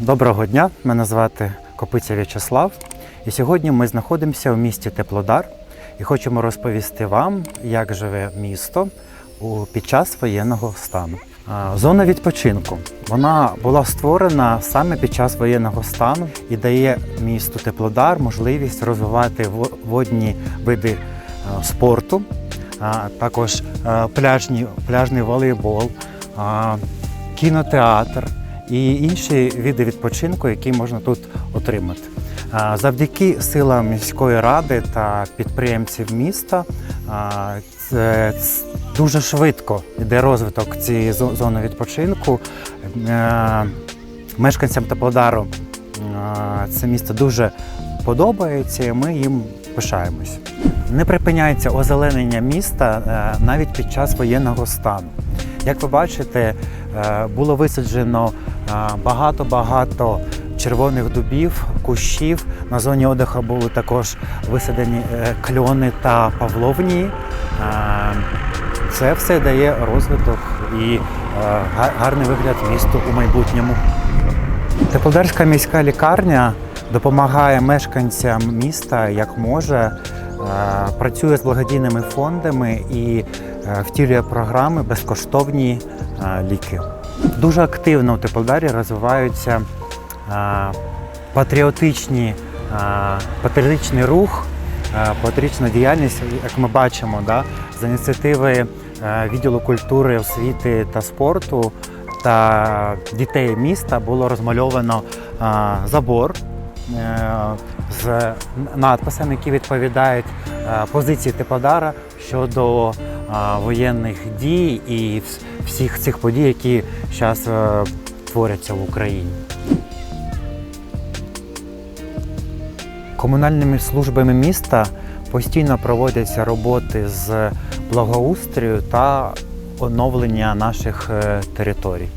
Доброго дня, мене звати Копиця В'ячеслав. І сьогодні ми знаходимося у місті Теплодар і хочемо розповісти вам, як живе місто під час воєнного стану. Зона відпочинку вона була створена саме під час воєнного стану і дає місту Теплодар можливість розвивати водні види е, спорту, також е, пляжні, пляжний волейбол, кінотеатр і інші види відпочинку, які можна тут отримати. Завдяки силам міської ради та підприємців міста це дуже швидко йде розвиток цієї зони відпочинку. Е, Мешканцям Теплодару це місто дуже подобається, і ми їм пишаємось. Не припиняється озеленення міста е, навіть під час воєнного стану. Як ви бачите, е, було висаджено багато-багато червоних дубів, кущів. На зоні отдиху були також висадені е, кльони та павловні. Це все дає розвиток і е, гарний вигляд місту у майбутньому. Теплодарська міська лікарня допомагає мешканцям міста як може, е, працює з благодійними фондами і втілює програми безкоштовні ліки. Дуже активно у Теплодарі розвиваються е, патріотичні, е, патріотичний рух, е, патріотична діяльність, як ми бачимо, да, з ініціативи е, відділу культури, освіти та спорту та дітей міста було розмальовано е, забор е, з надписами, які відповідають е, позиції Теплодара щодо е, воєнних дій і всіх цих подій, які зараз творяться в Україні. Комунальними службами міста постійно проводяться роботи з благоустрою та оновлення наших е, територій.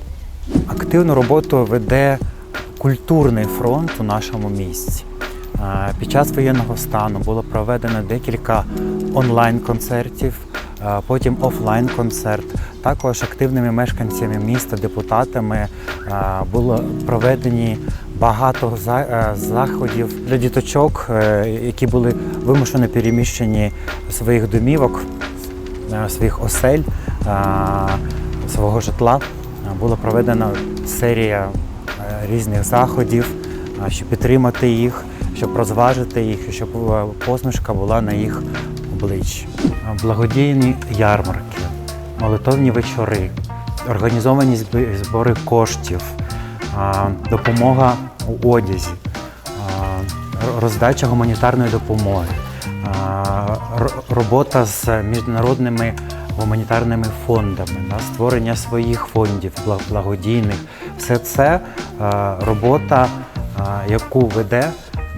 Активну роботу веде культурний фронт у нашому місті. Е, Під час воєнного стану було проведено декілька онлайн-концертів, е, потім офлайн-концерт. Також активними мешканцями міста, депутатами е, було проведені багато е, заходів для діточок, е, які були вимушено переміщені своїх домівок, своїх осель, свого житла. Була проведена серія різних заходів, щоб підтримати їх, щоб розважити їх, щоб посмішка була на їх обличчі. Благодійні ярмарки, молитовні вечори, організовані зб- збори коштів, допомога у одязі, роздача гуманітарної допомоги, робота з міжнародними гуманітарними фондами, да, створення своїх фондів благодійних. Все це робота, яку веде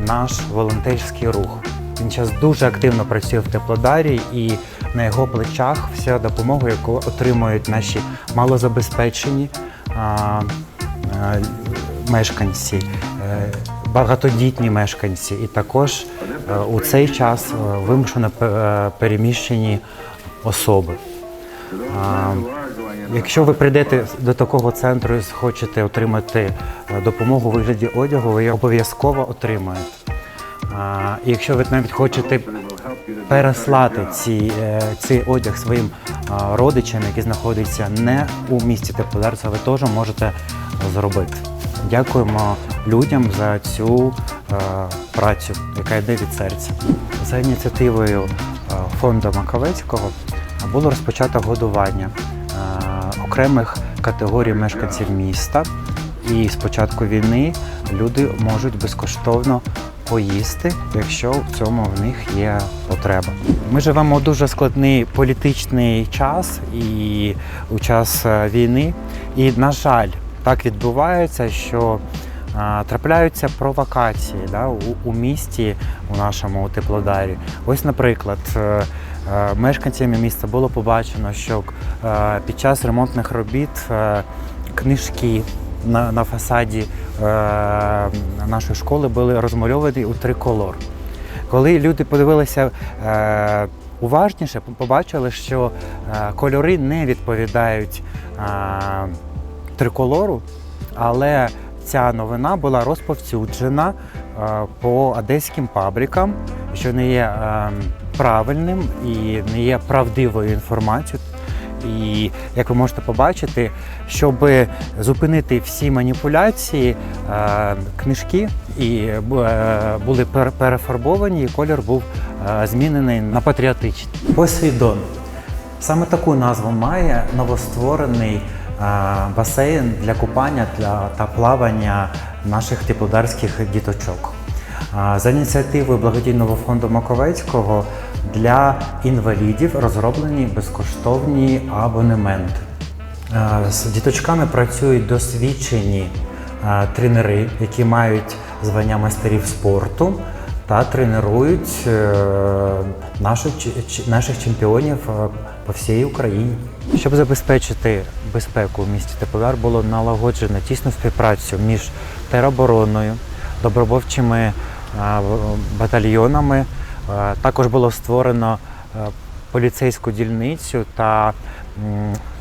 наш волонтерський рух. Він зараз дуже активно працює в Теплодарі і на його плечах вся допомога, яку отримують наші малозабезпечені а, е, мешканці, е, багатодітні мешканці, і також е, у цей час е, вимушено переміщені особи. А, Якщо ви прийдете до такого центру і хочете отримати допомогу у вигляді одягу, ви її обов'язково отримаєте. А, І якщо ви навіть хочете переслати ці, е, цей одяг своїм родичам, які знаходяться не у місті Теплодарця, ви теж можете зробити. Дякуємо людям за цю е, працю, яка йде від серця. За ініціативою е, фонду Маковецького було розпочато годування е, окремих категорій мешканців міста. І з початку війни люди можуть безкоштовно поїсти, якщо в цьому в них є потреба. Ми живемо у дуже складний політичний час і у час е, війни. І, на жаль, так відбувається, що е, трапляються провокації да, у, у місті, у нашому Теплодарі. Ось, наприклад, е, мешканцями міста було побачено, що під час ремонтних робіт книжки на, на фасаді е, нашої школи були розмальовані у триколор. Коли люди подивилися е, уважніше, побачили, що е, кольори не відповідають е, триколору, але ця новина була розповсюджена е, по одеським паблікам, що не є е, правильним і не є правдивою інформацією. І як ви можете побачити, щоб зупинити всі маніпуляції, е, книжки і е, були пер- перефарбовані, і колір був е, змінений на патріотичний. Посейдон. Саме таку назву має новостворений е, басейн для купання та плавання наших теплодарських діточок. Е, За ініціативою благодійного фонду Маковецького для інвалідів розроблені безкоштовні абонементи. Е, З діточками працюють досвідчені е, тренери, які мають звання майстерів спорту та тренують е, наших, наших чемпіонів по всій Україні. Щоб забезпечити безпеку в місті Теплодар, було налагоджено тісну співпрацю між теробороною, добровольчими батальйонами. Е, Також було створено е, поліцейську дільницю та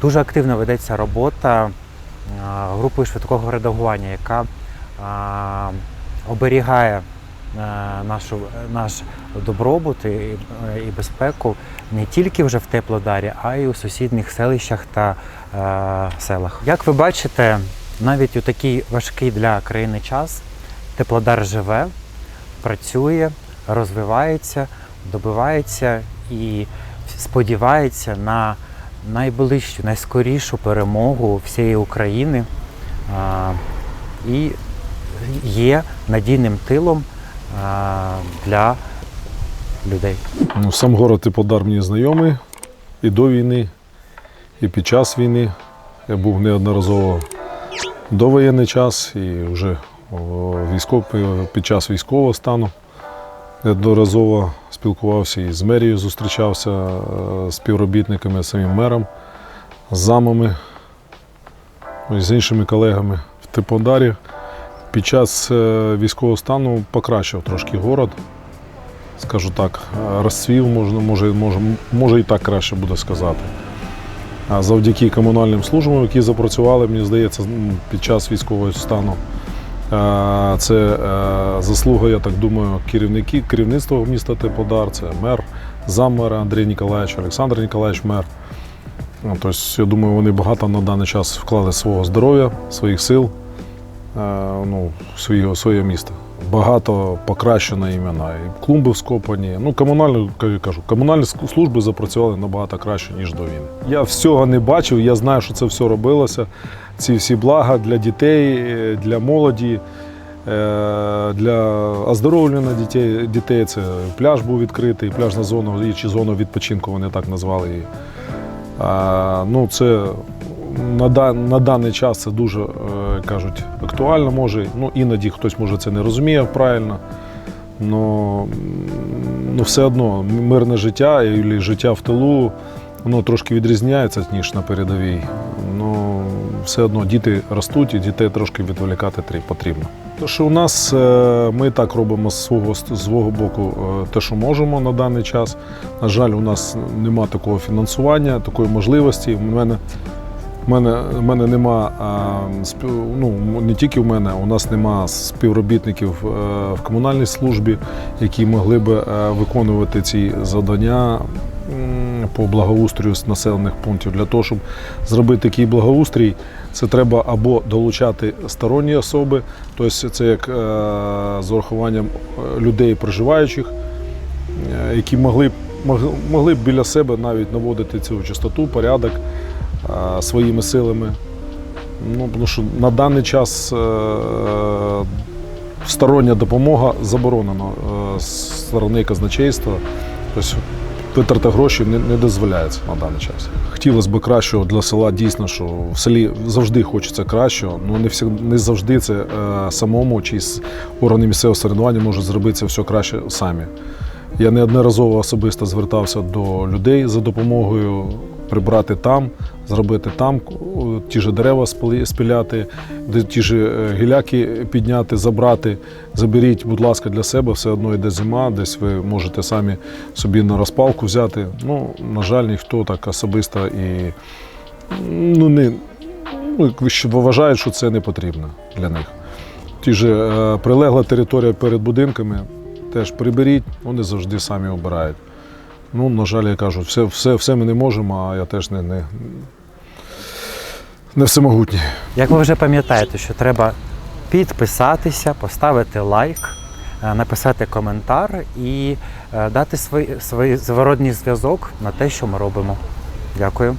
дуже активно ведеться робота е, групою швидкого реагування, яка оберігає нашу, наш добробут і, і безпеку не тільки вже в Теплодарі, а й у сусідніх селищах та е, селах. Як ви бачите, навіть у такий важкий для країни час Теплодар живе, працює, розвивається, добивається і сподівається на найближчу, найскорішу перемогу всієї України і є надійним тилом для людей. Ну, сам город Теплодар мені знайомий і до війни, і під час війни. Я був неодноразово до воєнний час і вже о, військов, під час військового стану. Неодноразово спілкувався і з мерією, зустрічався е, з співробітниками, самим мером, з замами, ну, з іншими колегами в Теплодарі. Під час е, військового стану покращив трошки город скажу так, розцвів, можна, може, може, може і так краще буде сказати. А завдяки комунальним службам, які запрацювали, мені здається, під час військового стану. Е, Це е, заслуга, я так думаю, керівники, керівництва міста Теплодар, це мер, заммера Андрій Ніколаєвич, Олександр Ніколаєвич мер. Ну, Тобто, я думаю, вони багато на даний час вклали свого здоров'я, своїх сил е, ну, своє місто. Багато покращено імена. І клумби вскопані. Ну, комунальні, кажу, комунальні служби запрацювали набагато краще, ніж до війни. Я всього не бачив, я знаю, що це все робилося. Ці всі блага для дітей, е, для молоді, е, для оздоровлення дітей. дітей. Це пляж був відкритий, пляжна зона, чи зона відпочинку вони так назвали її. А, ну, це на, да- на даний час це дуже е, кажуть актуально може. Ну, іноді хтось може це не розуміє правильно. Но, ну, все одно мирне життя і життя в тилу воно трошки відрізняється, ніж на передовій. Ну, все одно діти ростуть і дітей трошки відволікати потрібно. Тому що у нас е, ми так робимо з свого, свого боку е, те, що можемо на даний час. На жаль, у нас нема такого фінансування, такої можливості. У мене у мене, у мене нема ну, не тільки в мене, у нас нема співробітників е, в комунальній службі, які могли б е, виконувати ці завдання по благоустрою з населених пунктів. Для того, щоб зробити такий благоустрій, це треба або долучати сторонні особи, тобто це як е, з урахуванням людей проживаючих, які могли, б- могли б біля себе навіть наводити цю чистоту, порядок своїми силами. Ну, тому що на даний час е, стороння допомога заборонена е, з сторони казначейства. Тобто витрати гроші не, не дозволяється на даний час. Хотілося б кращого для села дійсно, що в селі завжди хочеться кращого, але не, всі, не завжди це е, самому чи з органи місцевого самоврядування можуть зробити все краще самі. Я неодноразово особисто звертався до людей за допомогою прибрати там, зробити там ті ж дерева спиляти, ті ж е, гіляки підняти, забрати. Заберіть, будь ласка, для себе, все одно йде зима, десь ви можете самі собі на розпалку взяти. Ну, на жаль, ніхто так особисто і ну, не, ну, вважають, що це не потрібно для них. ті же е, прилегла територія перед будинками, теж приберіть, вони завжди самі обирають. Ну, на жаль, я кажу, все, все, все ми не можемо, а я теж не, не, не всемогутній. Як ви вже пам'ятаєте, що треба підписатися, поставити лайк, е, написати коментар і е, дати свій, свій зворотній зв'язок на те, що ми робимо. Дякую.